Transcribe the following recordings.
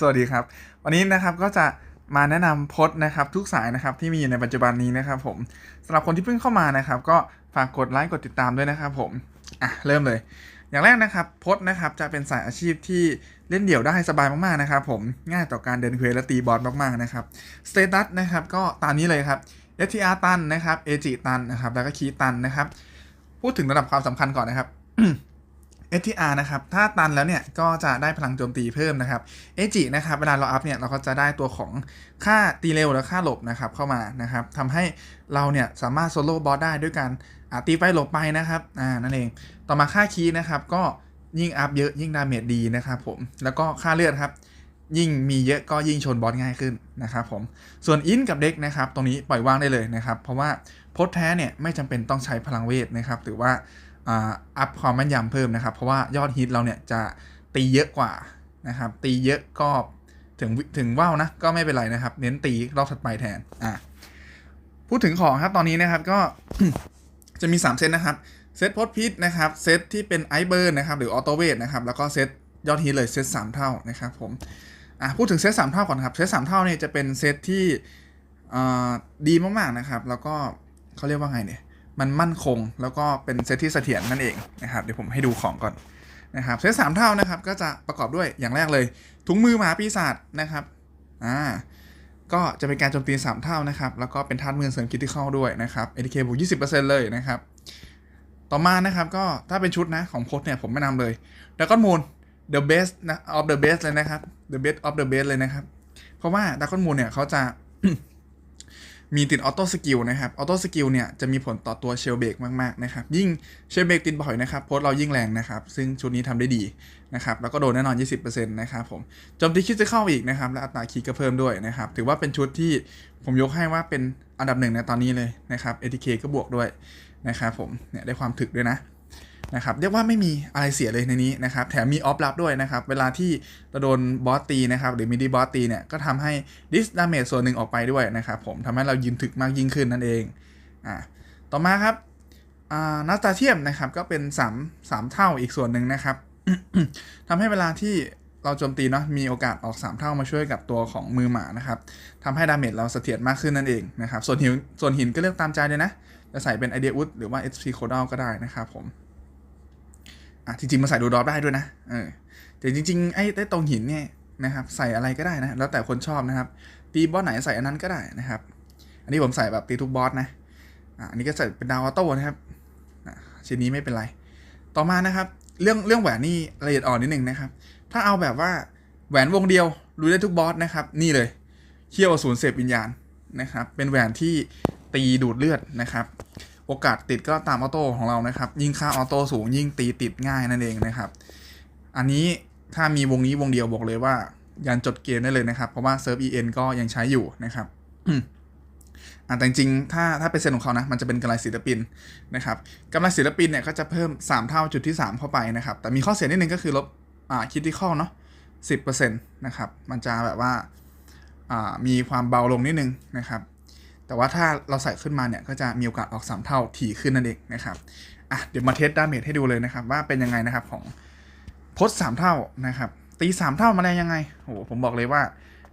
สวัสดีครับ วันนี้นะครับก็จะมาแนะนำพจน์นะครับทุกสายนะครับที่มีอยู่ในปัจจุบันนี้นะครับผมสำหรับคนที่เพิ่งเข้ามานะครับ ก็ฝากกดไลค์กดติดตามด้วยนะครับผมอะเริ่มเลย อย่างแรกนะครับพจน์นะครับจะเป็นสายอาชีพที่เล่นเดี่ยวได้สบายมากๆนะครับผมง่ายต่อการเดินเควและตีบอสมากๆนะครับสเตตัสนะครับก็ตามนี้เลยครับ STR ตันนะครับ AG ตันนะครับแล้วก็คีตันนะครับ พูดถึงระดับความสำคัญก่อนนะครับ STR นะครับ ถ้าตันแล้วเนี่ยก็จะได้พลังโจมตีเพิ่มนะครับ AG นะครับเวลาเราอัพเนี่ยเราก็จะได้ตัวของค่าตีเร็วและค่าหลบนะครับเข้ามานะครับทำให้เราเนี่ยสามารถโซโล่บอสได้ด้วยการอ่าตีไปหลบไปนะครับอ่านั่นเอง ต่อมาค่าคีย์นะครับก็ยิ่งอัพเยอะยิ่งดาเมจดีนะครับผมแล้วก็ค่าเลือดครับยิ่งมีเยอะก็ยิ่งชนบอสง่ายขึ้นนะครับผม ส่วนอินกับเด็กนะครับ ตรงนี้ปล่อยว่างได้เลยนะครับ เพราะว่าโพสแท้เนี่ยไม่จำเป็นต้องใช้พลังเวทนะครับ หรือว่า อัพความแม่นยำเพิ่มนะครับ เพราะว่ายอดฮิตเราเนี่ยจะตีเยอะกว่านะครับ ตีเยอะก็ถึงถึงว่าวนะก็ไม่เป็นไรนะครับ เน้นตีรอบถัดไปแทนอ่าพูดถึงของครับตอนนี้นะครับก็จะมี 3 เซตนะครับเซตพดพิษนะครับเซตที่เป็นไอเบิร์นนะครับหรือออโตเวทนะครับแล้วก็เซตยอดฮิตเลยเซต3 เท่านะครับผมอะพูดถึงเซต3เท่าก่อนครับเซต3เท่าเนี่ยจะเป็นเซตที่อ่าดีมากๆนะครับ แล้วก็เขาเรียกว่าไงเนี่ย มันมั่นคงแล้วก็เป็นเซตที่เสถียรนั่นเองนะครับเดี๋ยวผมให้ดูของก่อนนะครับเซตสามเท่านะครับก็จะประกอบด้วยอย่างแรกเลย ถุงมือหมาปีศาจนะครับอ่าก็จะเป็นการโจมตี 3 เท่านะครับ แล้วก็เป็นธาตุมือเสริมคิดที่เข้าด้วยนะครับ ATK บวก20%เลยนะครับ ต่อมานะครับก็ถ้าเป็นชุดนะของโพสเนี่ยผมแนะนำเลยแล้วก็มูล the best นะ of the best เลยนะครับ the best of the best เลยนะครับ เพราะว่าดากอนมูลเนี่ยเขาจะ มีติดออโต้สกิลนะครับออโต้สกิลเนี่ยจะมีผลต่อตัวเชลเบกมากๆนะครับยิ่งเชลเบกติดบ่อยนะครับโพสเรายิ่งแรงนะครับซึ่งชุดนี้ทำได้ดีนะครับแล้วก็โดนแน่นอน 20%นะครับผมโจมตีคิดจะเข้าอีกนะครับและอัตราคีก็เพิ่มด้วยนะครับถือว่าเป็นชุดที่ผมยกให้ว่าเป็นอันดับหนึ่งในตอนนี้เลยนะครับ ATK ก็บวกด้วยนะครับผมเนี่ยได้ความถึกด้วยนะ นะครับเรียกว่าไม่มีอะไรเสียเลยในนี้นะครับแถมมีออฟลับด้วยนะครับ เวลาที่เราโดนบอสตีนะครับหรือมิดีบอสตีเนี่ยก็ทำให้ดิสดาเมจส่วนหนึ่งออกไปด้วยนะครับผมทำให้เรายืนถึกมากยิ่งขึ้นนั่นเองอ่าต่อมาครับอ่านาตาเทียมนะครับก็เป็น 3 3 เท่าอีกส่วนหนึ่งนะครับทำให้เวลาที่เราโจมตีเนาะมีโอกาสออก 3 เท่ามาช่วยกับตัวของมือหมานะครับทำให้ดาเมจเราเสถียรมากขึ้นนั่นเองนะครับส่วนหินส่วนหินก็เลือกตามใจเลยนะ จะใส่เป็นไอเดียอุดหรือว่า SP c o d a l ก็ได้นะครับผม อะจริงๆมาใส่ดูดอฟได้ด้วยนะเออแต่จริงๆไอ้ไอ้ตรงหินเนี่ยนะครับใส่อะไรก็ได้นะแล้วแต่คนชอบนะครับตีบอสไหนใส่อันนั้นก็ได้นะครับ อันนี้ผมใส่แบบตีทุกบอสนะอะอันนี้ก็ใส่เป็นดาวออโต้นะครับอะชิ้นนี้ไม่เป็นไร ต่อมานะครับเรื่องเรื่องแหวนนี่ละเอียดอ่อนนิดนึงนะครับ ถ้าเอาแบบว่าแหวนวงเดียวรู้ได้ทุกบอสนะครับ นี่เลยเขี้ยวอสูรเสพวิญญาณนะครับ เป็นแหวนที่ตีดูดเลือดนะครับ โอกาสติดก็ตามออโต้ของเรานะครับ ยิ่งค่าออโต้สูงยิ่งตีติดง่ายนั่นเองนะครับ อันนี้ถ้ามีวงนี้วงเดียวบอกเลยว่า ยันจดเกมได้เลยนะครับ เพราะว่าเซิร์ฟ EN ก็ยังใช้อยู่นะครับอ่าแต่จริงๆถ้าถ้าเป็นเซนของเขานะ มันจะเป็นกำไรศิลปินนะครับกำไรศิลปินเนี่ยก็จะเพิ่ม 3 เท่าจุดที่ 3 เข้าไปนะครับ แต่มีข้อเสียนิดนึงก็คือลบอ่าคิดที่ข้อเนาะ10%นะครับ มันจะแบบว่าอ่ามีความเบาลงนิดนึงนะครับ แต่ว่าถ้าเราใส่ขึ้นมาเนี่ยก็จะมีโอกาสออก 3 เท่าถี่ขึ้นนั่นเองนะครับอะเดี๋ยวมาเทสดาเมจให้ดูเลยนะครับ ว่าเป็นยังไงนะครับของพดสามเท่านะครับ ตีสามเท่ามาแรงยังไงโอ้โหผมบอกเลยว่า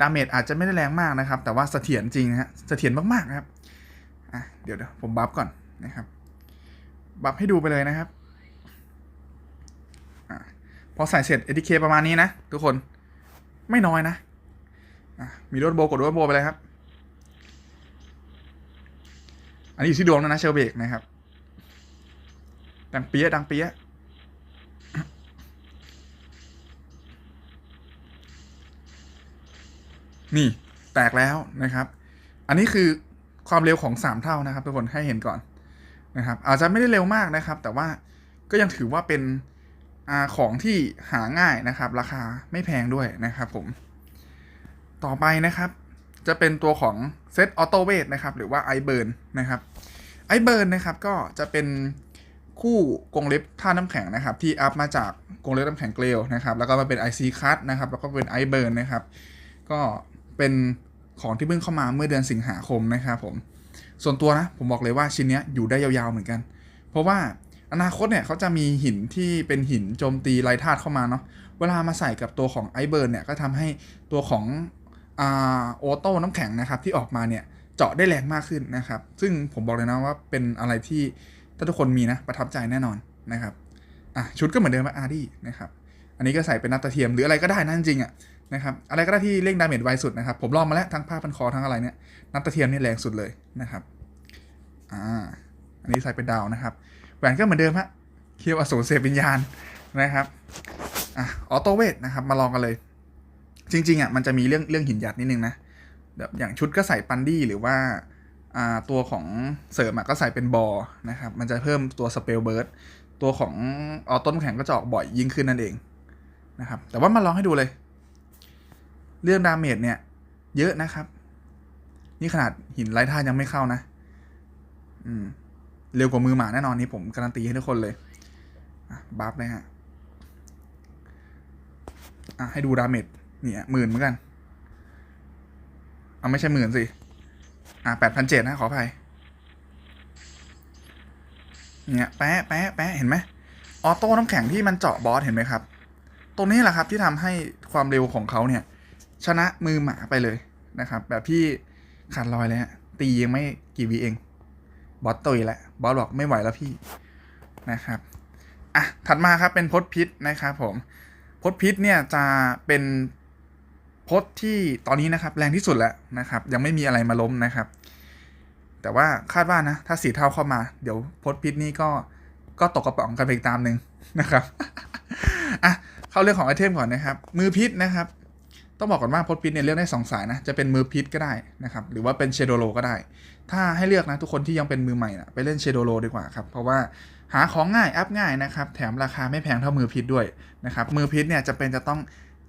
ดาเมจอาจจะไม่ได้แรงมากนะครับ แต่ว่าเสถียรจริงนะฮะเสถียรมากๆนะครับอะเดี๋ยวเดี๋ยวผมบัฟก่อนนะครับบัฟให้ดูไปเลยนะครับอะพอใส่เสร็จ ATK ประมาณนี้นะ ทุกคนไม่น้อยนะอะมีรถโบกดรถโบไปเลยครับ อันนี้อยู่ที่ดวงนะนะเชลเบกนะครับ ดังเปี๊ยะดังเปี๊ยะนี่แตกแล้วนะครับ อันนี้คือความเร็วของ 3 เท่านะครับทุกคนให้เห็นก่อนนะครับ อาจจะไม่ได้เร็วมากนะครับ แต่ว่าก็ยังถือว่าเป็นอของที่หาง่ายนะครับ ราคาไม่แพงด้วยนะครับผม ต่อไปนะครับ จะเป็นตัวของเซตออโตเวทนะครับ หรือว่าไอเบิร์นนะครับ ไอเบิร์นนะครับก็จะเป็นคู่กรงเล็บท่าน้ำแข็งนะครับที่อัพมาจากกรงเล็บน้ำแข็งเกลียวนะครับแล้วก็มาเป็น IC คัตนะครับแล้วก็เป็นไอเบิร์นนะครับก็เป็นของที่เพิ่งเข้ามาเมื่อเดือนสิงหาคมนะครับผมส่วนตัวนะผมบอกเลยว่าชิ้นนี้อยู่ได้ยาวๆเหมือนกัน เพราะว่าอนาคตเนี่ยเขาจะมีหินที่เป็นหินโจมตีไรธาตุเข้ามาเนาะเวลามาใส่กับตัวของไอเบิร์นเนี่ยก็ทำให้ตัวของอโอโต้น้ำแข็งนะครับที่ออกมาเนี่ย เจาะได้แรงมากขึ้นนะครับ ซึ่งผมบอกเลยนะว่าเป็นอะไรที่ถ้าทุกคนมีนะประทับใจแน่นอนนะครับอะชุดก็เหมือนเดิมอาร์ดี้นะครับอันนี้ก็ใส่เป็นนัตตะเทียมหรืออะไรก็ได้นะจริงๆอะนะครับอะไรก็ได้ที่เร่งดาเมจไวสุดนะครับผมลองมาแล้วทั้งผ้าพันคอทั้งอะไรเนี่ยนัตตะเทียมนี่แรงสุดเลยนะครับอ่าอันนี้ใส่เป็นดาวนะครับแหวนก็เหมือนเดิมฮะเคียวอสูรเสพวิญญาณนะครับอะออโตเวทนะครับมาลองกันเลย จริงๆอะมันจะมีเรื่องเรื่องหินหยัดนิดนึงนะ แบบอย่างชุดก็ใส่ปันดี้หรือว่าตัวของเสริมก็ใส่เป็นบอนะครับ มันจะเพิ่มตัวสเปลเบิร์ดตัวของออโต้นแข็งก็จะออกบ่อยยิ่งขึ้นนั่นเองนะครับ แต่ว่ามาลองให้ดูเลย เรื่องดาเมจเนี่ย เยอะนะครับ นี่ขนาดหินไร้ท่ายังไม่เข้านะ อืม เร็วกว่ามือหมาแน่นอนนี่ผมการันตีให้ทุกคนเลยบัฟเลยฮะอะให้ดูดาเมจเนี่ยหมื่นเหมือนกัน เอาไม่ใช่หมื่นสิ อะแปดพันเจ็ดนะ ขออภัยเนี่ยแปะแปะแปะเห็นไหมออโต้น้ำแข็งที่มันเจาะบอสเห็นไหมครับ ตรงนี้แหละครับที่ทำให้ความเร็วของเขาเนี่ย ชนะมือหมาไปเลยนะครับ แบบที่ขาดลอยเลยฮะตียังไม่กี่วิเอง บอสตุยแหละบอสบอกไม่ไหวแล้วพี่นะครับอะถัดมาครับเป็นพดพิษนะครับผมพดพิษเนี่ยจะเป็น พดที่ตอนนี้นะครับแรงที่สุดแล้วนะครับ ยังไม่มีอะไรมาล้มนะครับ แต่ว่าคาดว่านะถ้าสีเท่าเข้ามาเดี๋ยวพดพิษนี่ก็ก็ตกกระป๋องกันไปอีกตามหนึ่งนะครับอะเข้าเรื่องของไอเทมก่อนนะครับ มือพิษนะครับ ต้องบอกก่อนว่าพดพิษเนี่ยเลือกได้2สายนะจะเป็นมือพิษก็ได้นะครับ หรือว่าเป็นเชโดโลก็ได้ ถ้าให้เลือกนะทุกคนที่ยังเป็นมือใหม่นะไปเล่นเชโดโลดีกว่าครับเพราะว่าหาของง่ายอัพง่ายนะครับ แถมราคาไม่แพงเท่ามือพิษด้วยนะครับ มือพิษเนี่ยจะเป็นจะต้อง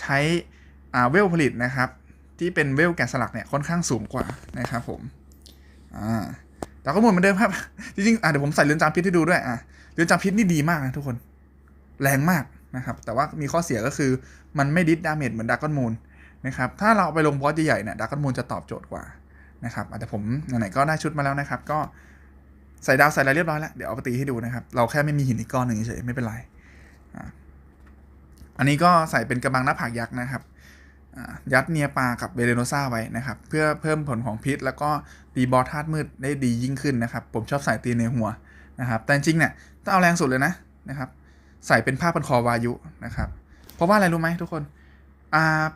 ใช้ เวลผลิตนะครับ ที่เป็นเวลแกะสลักเนี่ยค่อนข้างสูงกว่านะครับผมอ่าแต่ก็เหมือนเหมือนเดิมครับ จริงๆอะเดี๋ยวผมใส่เรือนจำพิษให้ดูด้วยอะเรือนจำพิษนี่ดีมากนะทุกคน แรงมากนะครับ แต่ว่ามีข้อเสียก็คือมันไม่ดิสดาเมจเหมือนดักกอนมูลนะครับ ถ้าเราไปลงบอสใหญ่ๆเนี่ยดักกอนมูลจะตอบโจทย์กว่านะครับอาจจะผมไหนๆก็ได้ชุดมาแล้วนะครับ ก็ใส่ดาวใส่อะไรเรียบร้อยแล้ว เดี๋ยวเอาไปตีให้ดูนะครับ เราแค่ไม่มีหินอีกก้อนหนึ่งเฉยๆไม่เป็นไรอะอันนี้ก็ใส่เป็นกระบังหน้าผากยักษ์นะครับอะ ยัดเนียปากับเวเรโนซาไว้นะครับ เพื่อเพิ่มผลของพิษ แล้วก็ตีบอสธาตุมืดได้ดียิ่งขึ้นนะครับ ผมชอบใส่ตีในหัวนะครับ แต่จริงเนี่ยต้องเอาแรงสุดเลยนะนะครับ ใส่เป็นผ้าพันคอวายุนะครับ เพราะว่าอะไรรู้ไหมทุกคน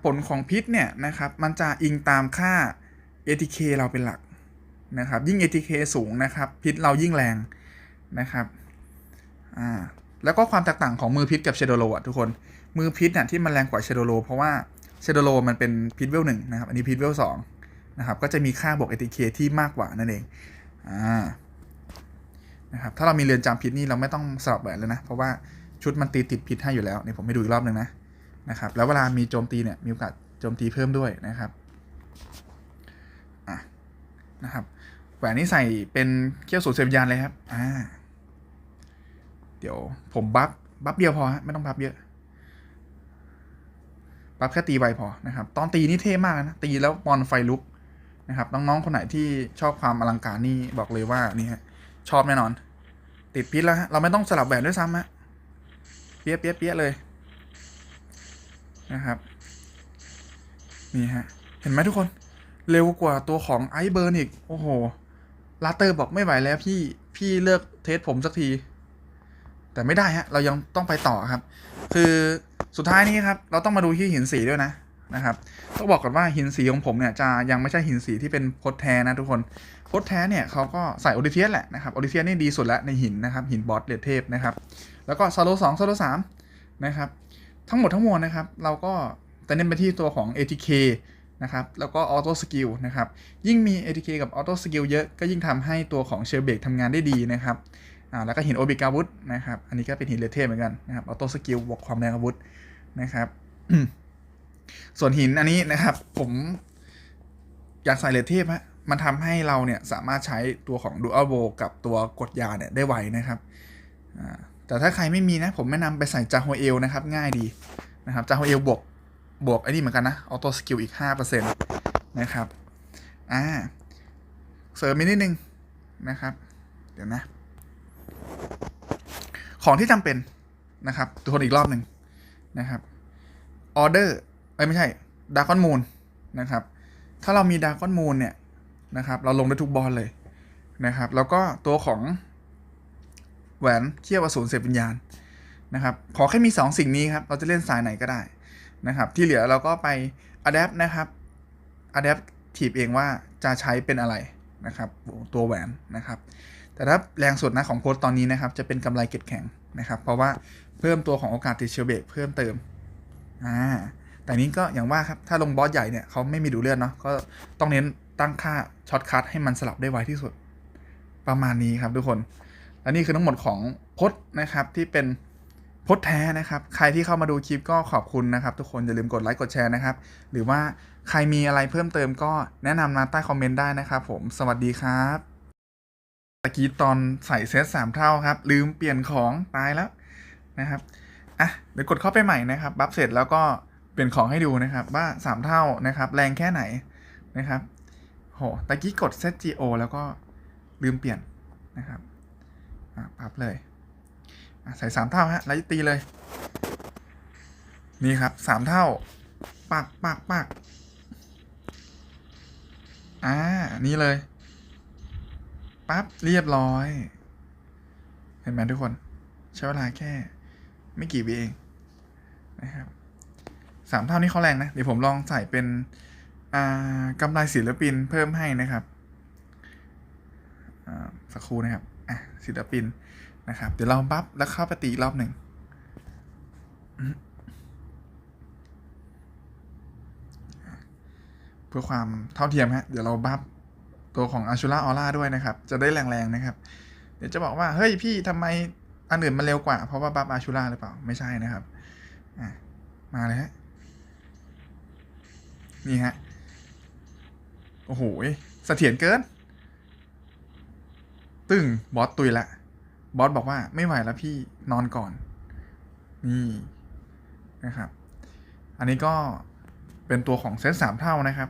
ผลของพิษเนี่ยนะครับมันจะอิงตามค่า ATK เราเป็นหลักนะครับ ยิ่ง ATK สูงนะครับ พิษเรายิ่งแรงนะครับแล้วก็ความแตกต่างของมือพิษกับเชโดโลอะทุกคน มือพิษเนี่ยที่มันแรงกว่าเชโดโลเพราะว่า เชโดโลมันเป็นพิษเวลหนึ่งนะครับอันนี้พิษเวลสองนะครับก็จะมีค่าบวก ATK ที่มากกว่านั่นเองอ่านะครับถ้าเรามีเรือนจำพิษนี่เราไม่ต้องสลับแหวนเลยนะ เพราะว่าชุดมันตีติดพิษให้อยู่แล้วเนี่ยผมให้ดูอีกรอบหนึ่งนะนะครับแล้วเวลามีโจมตีเนี่ยมีโอกาสโจมตีเพิ่มด้วยนะครับอะนะครับแหวนนี้ใส่เป็นเขี้ยวสูตรเสพยานเลยครับอ่าเดี๋ยวผมบัฟบัฟเดียวพอฮะไม่ต้องบัฟเยอะ บัฟแค่ตีไวพอนะครับ ตอนตีนี่เท่มากนะ ตีแล้วบอลไฟลุกนะครับน้องๆคนไหนที่ชอบความอลังการนี่บอกเลยว่านี่ฮะชอบแน่นอน ติดพิษแล้วฮะเราไม่ต้องสลับแหวนด้วยซ้ำฮะเปี้ยเปี้ยเปี้ยเลยนะครับ นี่ฮะ เห็นไหมทุกคนเร็วกว่าตัวของไอเบิร์นอีก โอ้โห ลาเตอร์บอกไม่ไหวแล้วพี่ พี่เลิกเทสผมสักที แต่ไม่ได้ฮะ เรายังต้องไปต่อครับ คือ สุดท้ายนี้ครับเราต้องมาดูที่หินสีด้วยนะนะครับต้องบอกก่อนว่าหินสีของผมเนี่ยจะยังไม่ใช่หินสีที่เป็นโพดแท้นะทุกคนโพดแท้เนี่ยเขาก็ใส่โอดิเฟียสแหละนะครับโอดิเฟียสนี่ดีสุดแล้วในหินนะครับหินบอสเลดเทพนะครับแล้วก็ซาโลสองซาโลสามนะครับทั้งหมดทั้งมวลนะครับเราก็จะเน้นไปที่ตัวของ ATK นะครับแล้วก็ออโต้สกิลนะครับยิ่งมี ATK กับออโต้สกิลเยอะก็ยิ่งทำให้ตัวของเชลเบกทำงานได้ดีนะครับอ่าแล้วก็หินโอบิกาวุธนะครับอันนี้ก็เป็นหินเลเทพเหมือนกันนะครับออโต้สกิลบวกความแรงอาวุธ ส่วนหินอันนี้นะครับ ผมอยากใส่เลเทพฮะมันทำให้เราเนี่ยสามารถใช้ตัวของ Dual Bow กับตัวกดยาเนี่ยได้ไวนะครับแต่ถ้าใครไม่มีนะ ผมแนะนำไปใส่จาโฮเอลนะครับ ง่ายดีนะครับจาโฮเอลบวกบวกไอ้นี่เหมือนกันนะออโต้สกิลอีก 5%นะครับอ่าเสริมอีกนิดนึงนะครับ เดี๋ยวนะ ของที่จำเป็นนะครับตัวคนอีกรอบหนึ่ง นะครับออเดอร์เอ้ยไม่ใช่ดากอนมูนนะครับ ถ้าเรามีดากอนมูนเนี่ยนะครับ เราลงได้ทุกบอลเลยนะครับ แล้วก็ตัวของแหวนเขี้ยวอสูรเสพวิญญาณนะครับ ขอแค่มี 2สิ่งนี้ครับ เราจะเล่นสายไหนก็ได้นะครับ ที่เหลือเราก็ไป adapt นะครับ adapt ทีบเองว่าจะใช้เป็นอะไรนะครับ ตัวแหวนนะครับ แต่ถ้าแรงสุดนะของโค้ดตอนนี้นะครับ จะเป็นกำไรเก็ตแข็ง นะครับ เพราะว่าเพิ่มตัวของโอกาสติดเชื้อเบรกเพิ่มเติมอ่าแต่นี้ก็อย่างว่าครับ ถ้าลงบอสใหญ่เนี่ยเขาไม่มีดูเลือดเนาะก็ต้องเน้นตั้งค่าช็อตคัทให้มันสลับได้ไวที่สุด ประมาณนี้ครับทุกคน และนี่คือทั้งหมดของพจน์นะครับที่เป็นพจน์แท้นะครับ ใครที่เข้ามาดูคลิปก็ขอบคุณนะครับ ทุกคนอย่าลืมกดไลค์กดแชร์นะครับ หรือว่าใครมีอะไรเพิ่มเติมก็แนะนำมาใต้คอมเมนต์ได้นะครับผม สวัสดีครับะกี้ตอนใส่เซตสามเท่าครับ ลืมเปลี่ยนของตายแล้วนะครับอะเดี๋ยวกดเข้าไปใหม่นะครับ บัฟเสร็จแล้วก็เปลี่ยนของให้ดูนะครับ ว่าสามเท่านะครับ แรงแค่ไหนนะครับโหตะกี้กดเซต GO แล้วก็ลืมเปลี่ยนนะครับอะปรับเลยใส่สามเท่าฮะแล้วตีเลย นี่ครับสามเท่าปักปักปักอ่านี่เลย ปั๊บ เรียบร้อย เห็นไหมทุกคน ใช้เวลาแค่ ไม่กี่วิเองนะครับสามเท่านี้เขาแรงนะ เดี๋ยวผมลองใส่เป็นกำไรศิลปินเพิ่มให้นะครับสักครู่นะครับอะศิลปินนะครับ เดี๋ยวเราบัฟแล้วเข้าปตีอีกรอบหนึ่งเพื่อความเท่าเทียมฮะ เดี๋ยวเราบัฟ ตัวของอาชูล่าออร่าด้วยนะครับ จะได้แรงๆนะครับ เดี๋ยวจะบอกว่าเฮ้ยพี่ทำไมอันอื่นมันเร็วกว่า เพราะว่าบัฟอาชูล่าหรือเปล่าไม่ใช่นะครับอะมาเลยฮะนี่ฮะโอ้โหเสถียรเกิน ตึงบอสตุยละบอสบอกว่าไม่ไหวแล้วพี่นอนก่อน นี่นะครับ อันนี้ก็เป็นตัวของเซตสามเท่านะครับ